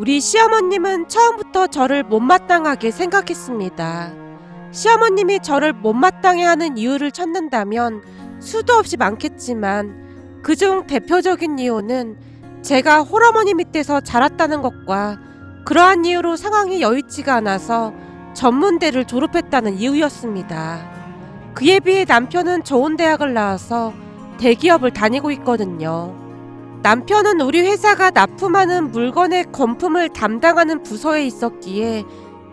우리 시어머님은 처음부터 저를 못마땅하게 생각했습니다. 시어머님이 저를 못마땅해 하는 이유를 찾는다면 수도 없이 많겠지만 그중 대표적인 이유는 제가 홀어머니 밑에서 자랐다는 것과 그러한 이유로 상황이 여의치가 않아서 전문대를 졸업했다는 이유였습니다. 그에 비해 남편은 좋은 대학을 나와서 대기업을 다니고 있거든요. 남편은 우리 회사가 납품하는 물건의 건품을 담당하는 부서에 있었기에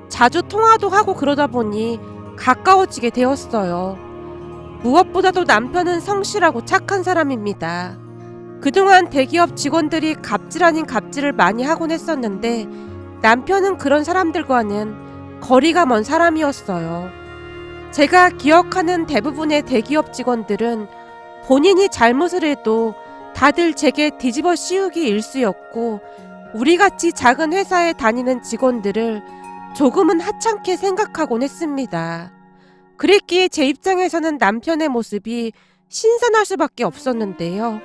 자주 통화도 하고 그러다 보니 가까워지게 되었어요. 무엇보다도 남편은 성실하고 착한 사람입니다. 그동안 대기업 직원들이 갑질 아닌 갑질을 많이 하곤 했었는데 남편은 그런 사람들과는 거리가 먼 사람이었어요. 제가 기억하는 대부분의 대기업 직원들은 본인이 잘못을 해도 다들 제게 뒤집어 씌우기 일쑤였고 우리같이 작은 회사에 다니는 직원들을 조금은 하찮게 생각하곤 했습니다. 그랬기에 제 입장에서는 남편의 모습이 신선할 수밖에 없었는데요.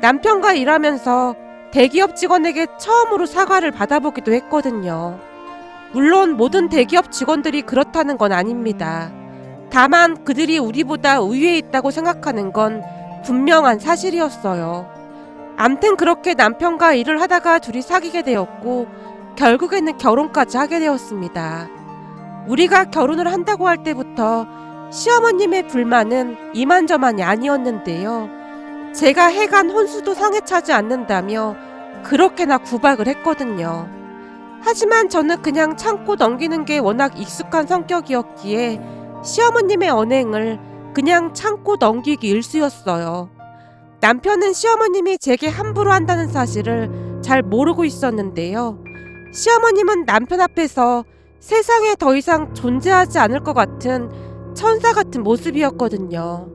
남편과 일하면서 대기업 직원에게 처음으로 사과를 받아보기도 했거든요. 물론 모든 대기업 직원들이 그렇다는 건 아닙니다. 다만 그들이 우리보다 우위에 있다고 생각하는 건 분명한 사실이었어요. 암튼 그렇게 남편과 일을 하다가 둘이 사귀게 되었고 결국에는 결혼까지 하게 되었습니다. 우리가 결혼을 한다고 할 때부터 시어머님의 불만은 이만저만이 아니었는데요. 제가 해간 혼수도 상해 차지 않는다며 그렇게나 구박을 했거든요. 하지만 저는 그냥 참고 넘기는 게 워낙 익숙한 성격이었기에 시어머님의 언행을 그냥 참고 넘기기 일쑤였어요. 남편은 시어머님이 제게 함부로 한다는 사실을 잘 모르고 있었는데요. 시어머님은 남편 앞에서 세상에 더 이상 존재하지 않을 것 같은 천사 같은 모습이었거든요.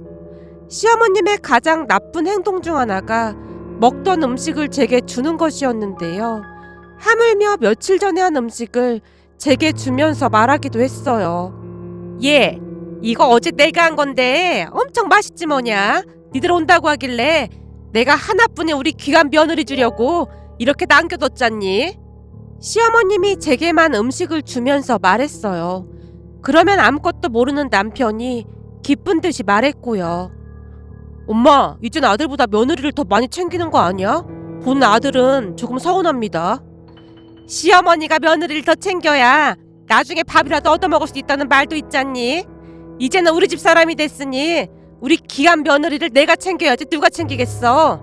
시어머님의 가장 나쁜 행동 중 하나가 먹던 음식을 제게 주는 것이었는데요. 하물며 며칠 전에 한 음식을 제게 주면서 말하기도 했어요. 예, 이거 어제 내가 한 건데 엄청 맛있지 뭐냐? 니들 온다고 하길래 내가 하나뿐인 우리 귀한 며느리 주려고 이렇게 남겨뒀잖니? 시어머님이 제게만 음식을 주면서 말했어요. 그러면 아무것도 모르는 남편이 기쁜 듯이 말했고요. 엄마, 이젠 아들보다 며느리를 더 많이 챙기는 거 아니야? 본 아들은 조금 서운합니다. 시어머니가 며느리를 더 챙겨야 나중에 밥이라도 얻어먹을 수 있다는 말도 있잖니? 이제는 우리 집 사람이 됐으니 우리 귀한 며느리를 내가 챙겨야지 누가 챙기겠어?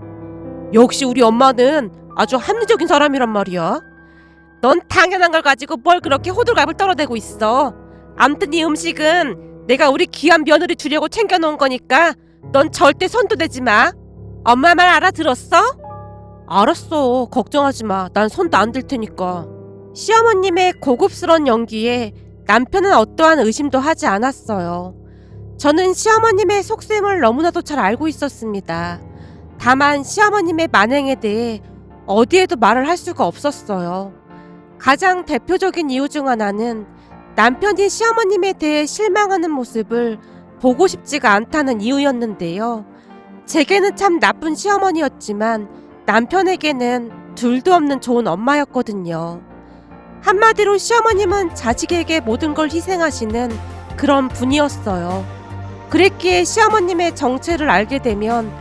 역시 우리 엄마는 아주 합리적인 사람이란 말이야. 넌 당연한 걸 가지고 뭘 그렇게 호들갑을 떨어대고 있어. 암튼 이 음식은 내가 우리 귀한 며느리 주려고 챙겨놓은 거니까 넌 절대 손도 대지 마. 엄마 말 알아들었어? 알았어. 걱정하지 마. 난 손도 안 들 테니까. 시어머님의 고급스러운 연기에 남편은 어떠한 의심도 하지 않았어요. 저는 시어머님의 속셈을 너무나도 잘 알고 있었습니다. 다만 시어머님의 만행에 대해 어디에도 말을 할 수가 없었어요. 가장 대표적인 이유 중 하나는 남편이 시어머님에 대해 실망하는 모습을 보고 싶지가 않다는 이유였는데요. 제게는 참 나쁜 시어머니였지만 남편에게는 둘도 없는 좋은 엄마였거든요. 한마디로 시어머님은 자식에게 모든 걸 희생하시는 그런 분이었어요. 그랬기에 시어머님의 정체를 알게 되면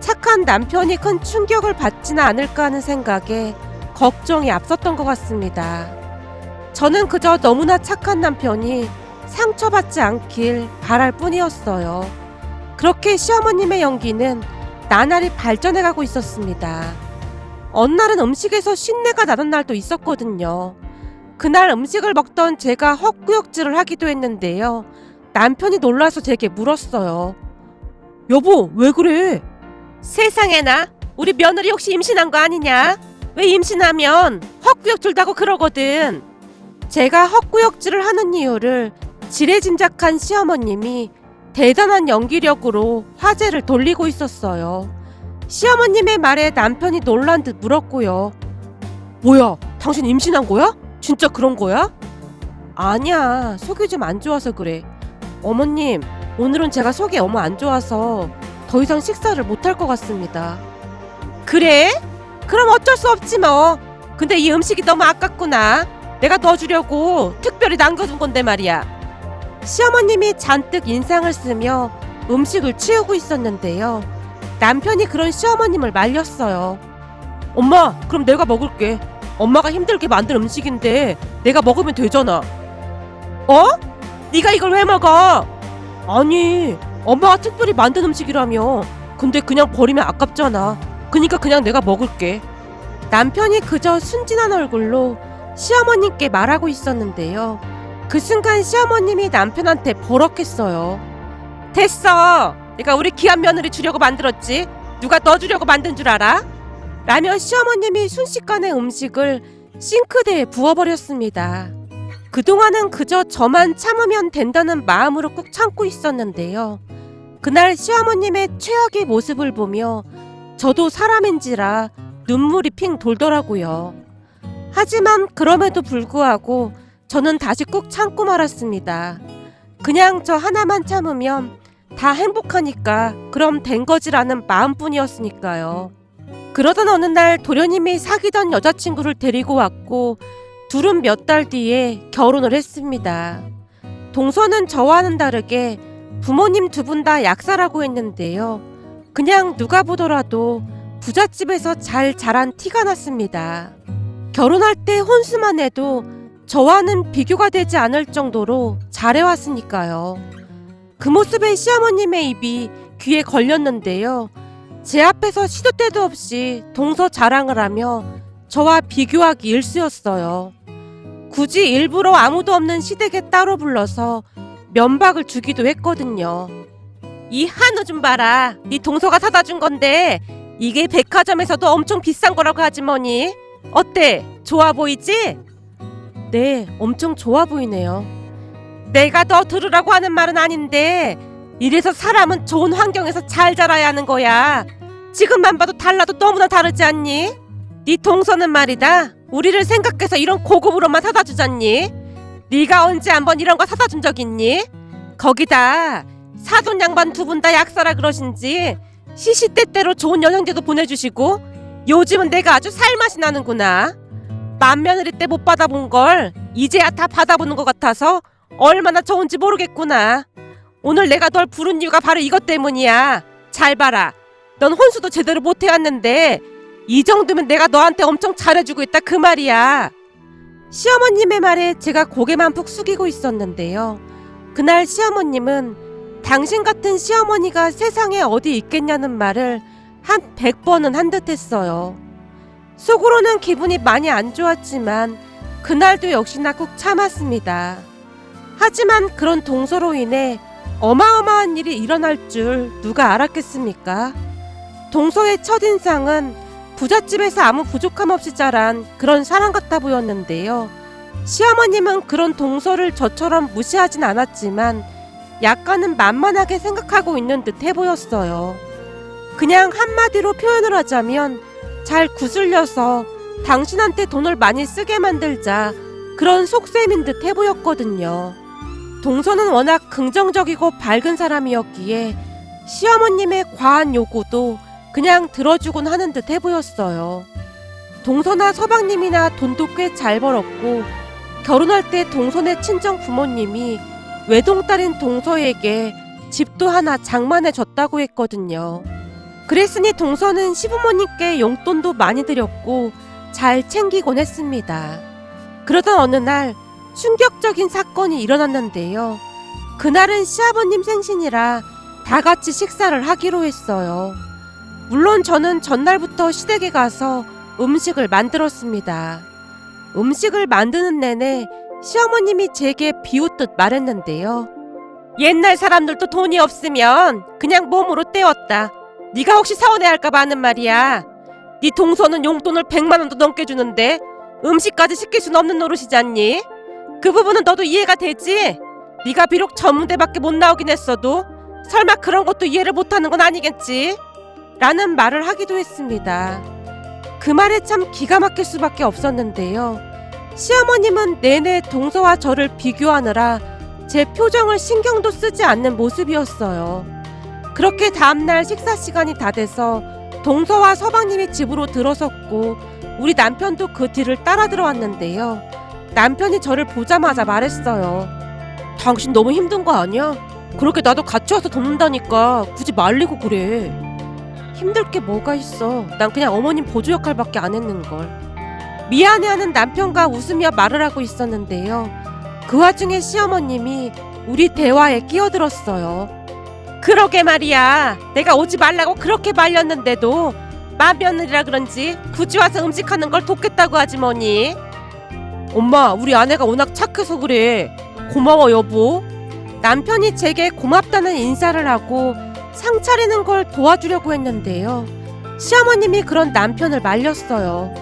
착한 남편이 큰 충격을 받지는 않을까 하는 생각에 걱정이 앞섰던 것 같습니다. 저는 그저 너무나 착한 남편이 상처받지 않길 바랄 뿐이었어요. 그렇게 시어머님의 연기는 나날이 발전해가고 있었습니다. 어느 날은 음식에서 신내가 나던 날도 있었거든요. 그날 음식을 먹던 제가 헛구역질을 하기도 했는데요. 남편이 놀라서 제게 물었어요. 여보, 왜 그래? 세상에나, 우리 며느리 혹시 임신한 거 아니냐? 왜 임신하면 헛구역질다고 그러거든. 제가 헛구역질을 하는 이유를 지레짐작한 시어머님이 대단한 연기력으로 화제를 돌리고 있었어요. 시어머님의 말에 남편이 놀란 듯 물었고요. 뭐야, 당신 임신한 거야? 진짜 그런 거야? 아니야, 속이 좀 안 좋아서 그래. 어머님, 오늘은 제가 속이 너무 안 좋아서 더 이상 식사를 못 할 것 같습니다. 그래? 그럼 어쩔 수 없지 뭐. 근데 이 음식이 너무 아깝구나. 내가 넣어주려고 특별히 남겨둔 건데 말이야. 시어머님이 잔뜩 인상을 쓰며 음식을 치우고 있었는데요. 남편이 그런 시어머님을 말렸어요. 엄마, 그럼 내가 먹을게. 엄마가 힘들게 만든 음식인데 내가 먹으면 되잖아. 어? 네가 이걸 왜 먹어? 아니, 엄마가 특별히 만든 음식이라며. 근데 그냥 버리면 아깝잖아. 그니까 그냥 내가 먹을게. 남편이 그저 순진한 얼굴로 시어머님께 말하고 있었는데요. 그 순간 시어머님이 남편한테 버럭했어요. 됐어. 내가 우리 귀한 며느리 주려고 만들었지. 누가 넣어주려고 만든 줄 알아? 라며 시어머님이 순식간에 음식을 싱크대에 부어버렸습니다. 그동안은 그저 저만 참으면 된다는 마음으로 꾹 참고 있었는데요. 그날 시어머님의 최악의 모습을 보며 저도 사람인지라 눈물이 핑 돌더라고요. 하지만 그럼에도 불구하고 저는 다시 꾹 참고 말았습니다. 그냥 저 하나만 참으면 다 행복하니까 그럼 된 거지라는 마음뿐이었으니까요. 그러던 어느 날 도련님이 사귀던 여자친구를 데리고 왔고 둘은 몇 달 뒤에 결혼을 했습니다. 동서는 저와는 다르게 부모님 두 분 다 약사라고 했는데요. 그냥 누가 보더라도 부잣집에서 잘 자란 티가 났습니다. 결혼할 때 혼수만 해도 저와는 비교가 되지 않을 정도로 잘해왔으니까요. 그 모습에 시어머님의 입이 귀에 걸렸는데요. 제 앞에서 시도 때도 없이 동서 자랑을 하며 저와 비교하기 일쑤였어요. 굳이 일부러 아무도 없는 시댁에 따로 불러서 면박을 주기도 했거든요. 이 한우 좀 봐라. 네 동서가 사다 준 건데 이게 백화점에서도 엄청 비싼 거라고 하지 뭐니? 어때? 좋아 보이지? 네, 엄청 좋아 보이네요. 내가 더 들으라고 하는 말은 아닌데 이래서 사람은 좋은 환경에서 잘 자라야 하는 거야. 지금만 봐도 달라도 너무나 다르지 않니? 네 동서는 말이다. 우리를 생각해서 이런 고급으로만 사다 주잖니? 네가 언제 한번 이런 거 사다 준 적 있니? 거기다 사돈 양반 두 분 다 약사라 그러신지 시시때때로 좋은 영양제도 보내주시고 요즘은 내가 아주 살맛이 나는구나. 맏며느리 때 못 받아본 걸 이제야 다 받아보는 것 같아서 얼마나 좋은지 모르겠구나. 오늘 내가 널 부른 이유가 바로 이것 때문이야. 잘 봐라. 넌 혼수도 제대로 못 해왔는데 이 정도면 내가 너한테 엄청 잘해주고 있다 그 말이야. 시어머님의 말에 제가 고개만 푹 숙이고 있었는데요. 그날 시어머님은 당신 같은 시어머니가 세상에 어디 있겠냐는 말을 한 100번은 한 듯 했어요. 속으로는 기분이 많이 안 좋았지만 그날도 역시나 꾹 참았습니다. 하지만 그런 동서로 인해 어마어마한 일이 일어날 줄 누가 알았겠습니까? 동서의 첫인상은 부잣집에서 아무 부족함 없이 자란 그런 사람 같아 보였는데요. 시어머님은 그런 동서를 저처럼 무시하진 않았지만 약간은 만만하게 생각하고 있는 듯해 보였어요. 그냥 한마디로 표현을 하자면 잘 구슬려서 당신한테 돈을 많이 쓰게 만들자 그런 속셈인 듯해 보였거든요. 동서는 워낙 긍정적이고 밝은 사람이었기에 시어머님의 과한 요구도 그냥 들어주곤 하는 듯해 보였어요. 동서나 서방님이나 돈도 꽤 잘 벌었고 결혼할 때 동서네 친정 부모님이 외동딸인 동서에게 집도 하나 장만해 줬다고 했거든요. 그랬으니 동서는 시부모님께 용돈도 많이 드렸고 잘 챙기곤 했습니다. 그러던 어느 날 충격적인 사건이 일어났는데요. 그날은 시아버님 생신이라 다 같이 식사를 하기로 했어요. 물론 저는 전날부터 시댁에 가서 음식을 만들었습니다. 음식을 만드는 내내 시어머님이 제게 비웃듯 말했는데요. 옛날 사람들도 돈이 없으면 그냥 몸으로 때웠다. 네가 혹시 서운해할까봐 하는 말이야. 네 동서는 용돈을 100만 원도 넘게 주는데 음식까지 시킬 순 없는 노릇이지 않니? 그 부분은 너도 이해가 되지? 네가 비록 전문대밖에 못 나오긴 했어도 설마 그런 것도 이해를 못하는 건 아니겠지? 라는 말을 하기도 했습니다. 그 말에 참 기가 막힐 수밖에 없었는데요. 시어머님은 내내 동서와 저를 비교하느라 제 표정을 신경도 쓰지 않는 모습이었어요. 그렇게 다음날 식사 시간이 다 돼서 동서와 서방님이 집으로 들어섰고 우리 남편도 그 뒤를 따라 들어왔는데요. 남편이 저를 보자마자 말했어요. 당신 너무 힘든 거 아니야? 그렇게 나도 같이 와서 돕는다니까 굳이 말리고 그래. 힘들 게 뭐가 있어. 난 그냥 어머님 보조 역할밖에 안 했는 걸. 미안해하는 남편과 웃으며 말을 하고 있었는데요. 그 와중에 시어머님이 우리 대화에 끼어들었어요. 그러게 말이야. 내가 오지 말라고 그렇게 말렸는데도 맏며느리라 그런지 굳이 와서 음식하는 걸 돕겠다고 하지 뭐니. 엄마, 우리 아내가 워낙 착해서 그래. 고마워 여보. 남편이 제게 고맙다는 인사를 하고 상 차리는 걸 도와주려고 했는데요. 시어머님이 그런 남편을 말렸어요.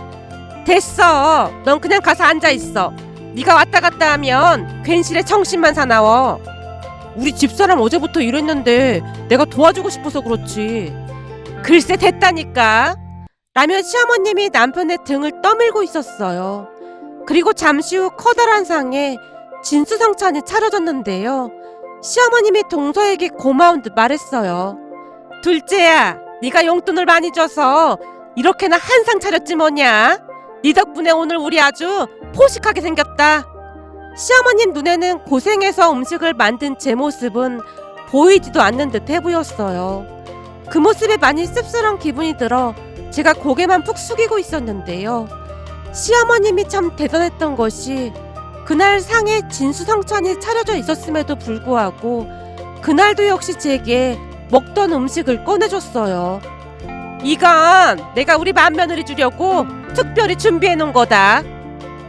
됐어. 넌 그냥 가서 앉아 있어. 네가 왔다 갔다 하면 괜시레 정신만 사나워. 우리 집사람 어제부터 이랬는데 내가 도와주고 싶어서 그렇지. 글쎄 됐다니까. 라며 시어머님이 남편의 등을 떠밀고 있었어요. 그리고 잠시 후 커다란 상에 진수성찬이 차려졌는데요. 시어머님이 동서에게 고마운 듯 말했어요. 둘째야, 네가 용돈을 많이 줘서 이렇게나 한 상 차렸지 뭐냐? 네 덕분에 오늘 우리 아주 포식하게 생겼다. 시어머님 눈에는 고생해서 음식을 만든 제 모습은 보이지도 않는 듯해 보였어요. 그 모습에 많이 씁쓸한 기분이 들어 제가 고개만 푹 숙이고 있었는데요. 시어머님이 참 대단했던 것이 그날 상에 진수성찬이 차려져 있었음에도 불구하고 그날도 역시 제게 먹던 음식을 꺼내줬어요. 이건 내가 우리 맏며느리 주려고 특별히 준비해 놓은 거다.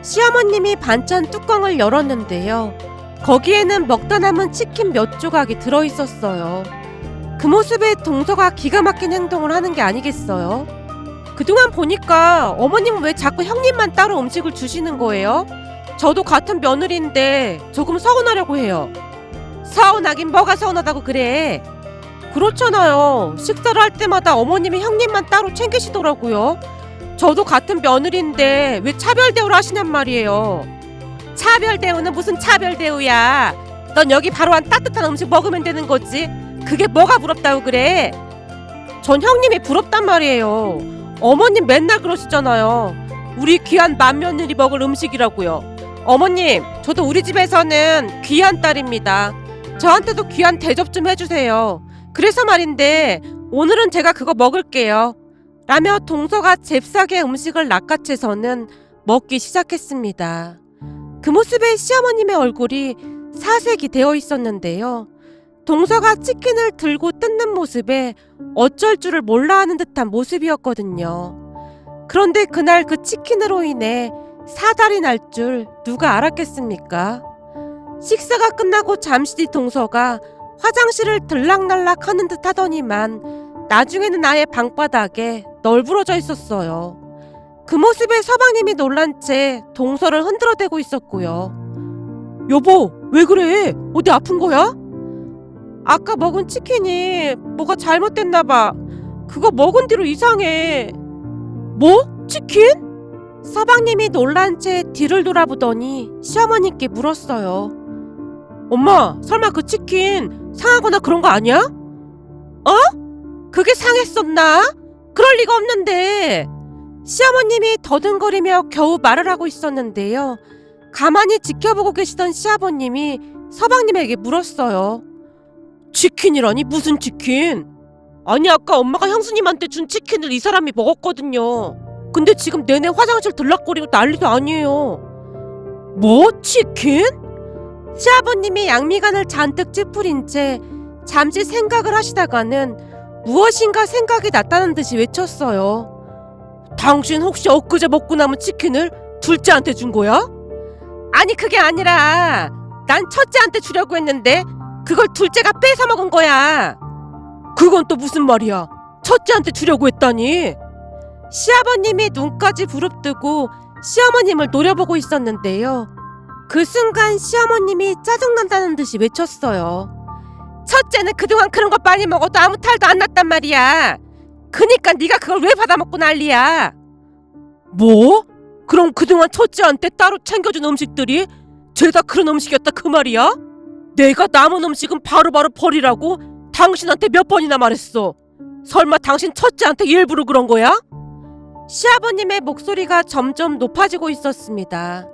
시어머님이 반찬 뚜껑을 열었는데요. 거기에는 먹다 남은 치킨 몇 조각이 들어 있었어요. 그 모습에 동서가 기가 막힌 행동을 하는 게 아니겠어요? 그동안 보니까 어머님은 왜 자꾸 형님만 따로 음식을 주시는 거예요? 저도 같은 며느리인데 조금 서운하려고 해요. 서운하긴 뭐가 서운하다고 그래. 그렇잖아요. 식사를 할 때마다 어머님이 형님만 따로 챙기시더라고요. 저도 같은 며느리인데 왜 차별 대우를 하시냔 말이에요. 차별 대우는 무슨 차별 대우야. 넌 여기 바로 한 따뜻한 음식 먹으면 되는 거지. 그게 뭐가 부럽다고 그래? 전 형님이 부럽단 말이에요. 어머님 맨날 그러시잖아요. 우리 귀한 맏며느리 먹을 음식이라고요. 어머님, 저도 우리 집에서는 귀한 딸입니다. 저한테도 귀한 대접 좀 해주세요. 그래서 말인데 오늘은 제가 그거 먹을게요. 라며 동서가 잽싸게 음식을 낚아채서는 먹기 시작했습니다. 그 모습에 시어머님의 얼굴이 사색이 되어 있었는데요. 동서가 치킨을 들고 뜯는 모습에 어쩔 줄을 몰라 하는 듯한 모습이었거든요. 그런데 그날 그 치킨으로 인해 사달이 날 줄 누가 알았겠습니까? 식사가 끝나고 잠시 뒤 동서가 화장실을 들락날락 하는 듯 하더니만 나중에는 아예 방바닥에 널브러져 있었어요. 그 모습에 서방님이 놀란 채 동서를 흔들어대고 있었고요. 여보, 왜 그래? 어디 아픈 거야? 아까 먹은 치킨이 뭐가 잘못됐나 봐. 그거 먹은 뒤로 이상해. 뭐? 치킨? 서방님이 놀란 채 뒤를 돌아보더니 시어머니께 물었어요. 엄마, 설마 그 치킨 상하거나 그런 거 아니야? 어? 그게 상했었나? 그럴 리가 없는데. 시어머님이 더듬거리며 겨우 말을 하고 있었는데요. 가만히 지켜보고 계시던 시아버님이 서방님에게 물었어요. 치킨이라니 무슨 치킨? 아니 아까 엄마가 형수님한테 준 치킨을 이 사람이 먹었거든요. 근데 지금 내내 화장실 들락거리고 난리도 아니에요. 뭐 치킨? 시아버님이 양미간을 잔뜩 찌푸린 채 잠시 생각을 하시다가는 무엇인가 생각이 났다는 듯이 외쳤어요. 당신 혹시 엊그제 먹고 남은 치킨을 둘째한테 준 거야? 아니 그게 아니라 난 첫째한테 주려고 했는데 그걸 둘째가 뺏어 먹은 거야. 그건 또 무슨 말이야? 첫째한테 주려고 했다니. 시아버님이 눈까지 부릅뜨고 시어머님을 노려보고 있었는데요. 그 순간 시어머님이 짜증난다는 듯이 외쳤어요. 첫째는 그동안 그런 거 많이 먹어도 아무 탈도 안 났단 말이야. 그니까 네가 그걸 왜 받아먹고 난리야? 뭐? 그럼 그동안 첫째한테 따로 챙겨준 음식들이 죄다 그런 음식이었다 그 말이야? 내가 남은 음식은 바로바로 버리라고 당신한테 몇 번이나 말했어. 설마 당신 첫째한테 일부러 그런 거야? 시아버님의 목소리가 점점 높아지고 있었습니다.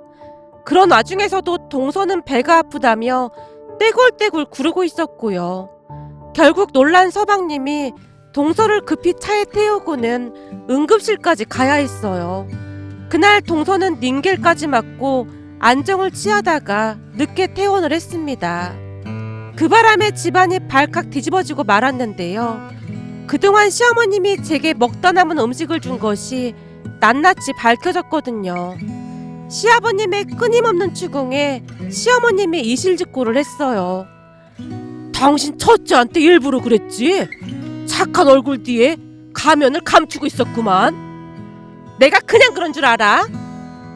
그런 와중에서도 동서는 배가 아프다며 떼굴떼굴 구르고 있었고요. 결국 놀란 서방님이 동서를 급히 차에 태우고는 응급실까지 가야 했어요. 그날 동서는 닌겔까지 맞고 안정을 취하다가 늦게 퇴원을 했습니다. 그 바람에 집안이 발칵 뒤집어지고 말았는데요. 그동안 시어머님이 제게 먹다 남은 음식을 준 것이 낱낱이 밝혀졌거든요. 시아버님의 끊임없는 추궁에 시어머님이 이실직고를 했어요. 당신 첫째한테 일부러 그랬지? 착한 얼굴 뒤에 가면을 감추고 있었구만. 내가 그냥 그런 줄 알아?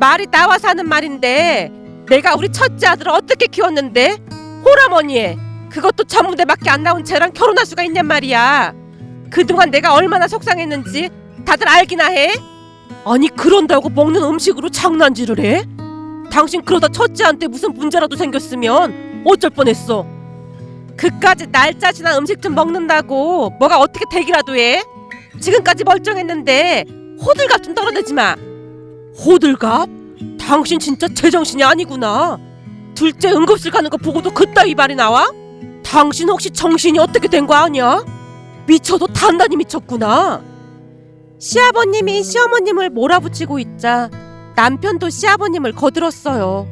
말이 나와서 하는 말인데 내가 우리 첫째 아들을 어떻게 키웠는데 홀어머니에 그것도 전무대밖에 안 나온 쟤랑 결혼할 수가 있냔 말이야. 그동안 내가 얼마나 속상했는지 다들 알기나 해? 아니 그런다고 먹는 음식으로 장난질을 해? 당신 그러다 첫째한테 무슨 문제라도 생겼으면 어쩔 뻔했어. 그까지 날짜 지난 음식 좀 먹는다고 뭐가 어떻게 되기라도 해? 지금까지 멀쩡했는데 호들갑 좀 떨어내지 마. 호들갑? 당신 진짜 제정신이 아니구나. 둘째 응급실 가는 거 보고도 그따위 말이 나와? 당신 혹시 정신이 어떻게 된 거 아니야? 미쳐도 단단히 미쳤구나. 시아버님이 시어머님을 몰아붙이고 있자 남편도 시아버님을 거들었어요.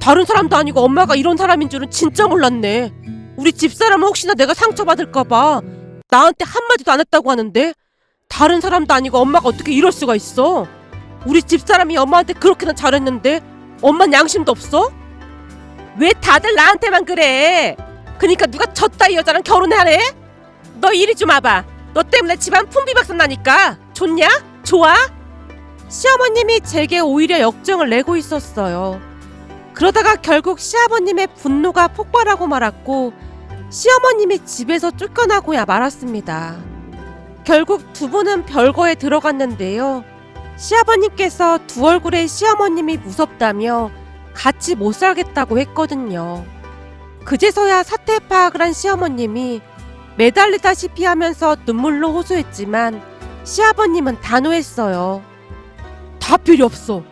다른 사람도 아니고 엄마가 이런 사람인 줄은 진짜 몰랐네. 우리 집사람은 혹시나 내가 상처받을까봐 나한테 한마디도 안 했다고 하는데 다른 사람도 아니고 엄마가 어떻게 이럴 수가 있어? 우리 집사람이 엄마한테 그렇게나 잘했는데 엄만 양심도 없어? 왜 다들 나한테만 그래? 그니까 누가 졌다 이 여자랑 결혼하래? 너 이리 좀 와봐. 너 때문에 집안 풍비박산 나니까 좋냐? 좋아? 시어머님이 제게 오히려 역정을 내고 있었어요. 그러다가 결국 시아버님의 분노가 폭발하고 말았고 시어머님이 집에서 쫓겨나고야 말았습니다. 결국 두 분은 별거에 들어갔는데요. 시아버님께서 두 얼굴의 시어머님이 무섭다며 같이 못 살겠다고 했거든요. 그제서야 사태 파악을 한 시어머님이 매달리다시피 하면서 눈물로 호소했지만 시아버님은 단호했어요. 다 필요 없어.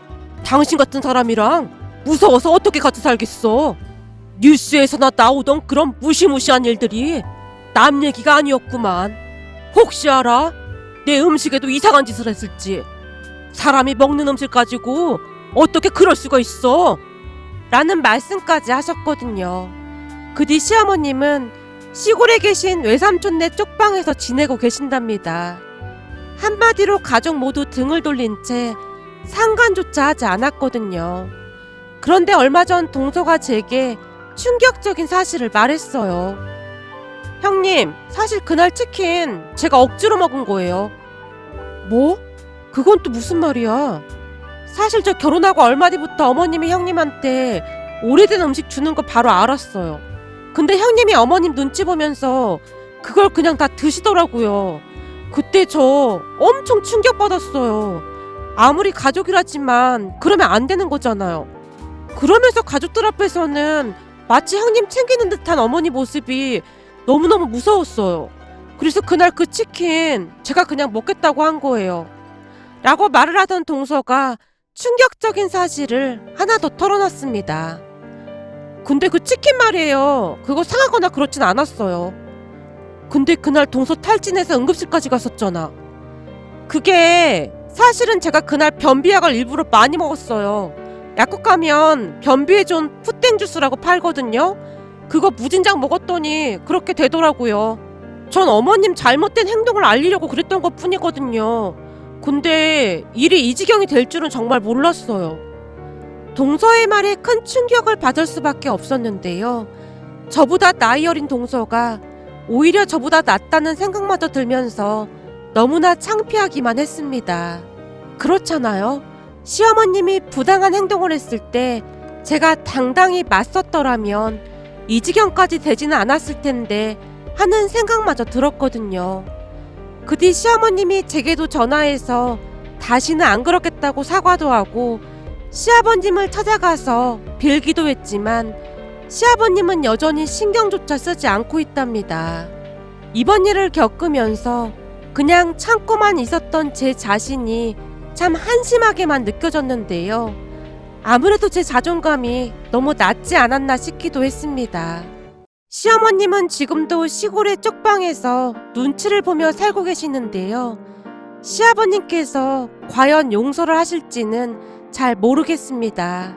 당신 같은 사람이랑 무서워서 어떻게 같이 살겠어. 뉴스에서나 나오던 그런 무시무시한 일들이 남 얘기가 아니었구만. 혹시 알아? 내 음식에도 이상한 짓을 했을지. 사람이 먹는 음식 가지고 어떻게 그럴 수가 있어? 라는 말씀까지 하셨거든요. 그 뒤 시어머님은 시골에 계신 외삼촌네 쪽방에서 지내고 계신답니다. 한마디로 가족 모두 등을 돌린 채 상관조차 하지 않았거든요. 그런데 얼마 전 동서가 제게 충격적인 사실을 말했어요. 형님, 사실 그날 치킨 제가 억지로 먹은 거예요. 뭐? 그건 또 무슨 말이야? 사실 저 결혼하고 얼마 뒤부터 어머님이 형님한테 오래된 음식 주는 거 바로 알았어요. 근데 형님이 어머님 눈치 보면서 그걸 그냥 다 드시더라고요. 그때 저 엄청 충격받았어요. 아무리 가족이라지만 그러면 안 되는 거잖아요. 그러면서 가족들 앞에서는 마치 형님 챙기는 듯한 어머니 모습이 너무너무 무서웠어요. 그래서 그날 그 치킨 제가 그냥 먹겠다고 한 거예요. 라고 말을 하던 동서가 충격적인 사실을 하나 더 털어놨습니다. 근데 그 치킨 말이에요. 그거 상하거나 그렇진 않았어요. 근데 그날 동서 탈진해서 응급실까지 갔었잖아. 그게 사실은 제가 그날 변비약을 일부러 많이 먹었어요. 약국 가면 변비에 좋은 푸땡 주스라고 팔거든요. 그거 무진장 먹었더니 그렇게 되더라고요. 전 어머님 잘못된 행동을 알리려고 그랬던 것 뿐이거든요. 근데 일이 이 지경이 될 줄은 정말 몰랐어요. 동서의 말에 큰 충격을 받을 수밖에 없었는데요. 저보다 나이 어린 동서가 오히려 저보다 낫다는 생각마저 들면서 너무나 창피하기만 했습니다. 그렇잖아요. 시어머님이 부당한 행동을 했을 때 제가 당당히 맞섰더라면 이 지경까지 되지는 않았을 텐데 하는 생각마저 들었거든요. 그 뒤 시어머님이 제게도 전화해서 다시는 안 그렇겠다고 사과도 하고 시아버님을 찾아가서 빌기도 했지만 시아버님은 여전히 신경조차 쓰지 않고 있답니다. 이번 일을 겪으면서 그냥 참고만 있었던 제 자신이 참 한심하게만 느껴졌는데요. 아무래도 제 자존감이 너무 낮지 않았나 싶기도 했습니다. 시어머님은 지금도 시골의 쪽방에서 눈치를 보며 살고 계시는데요. 시아버님께서 과연 용서를 하실지는 잘 모르겠습니다.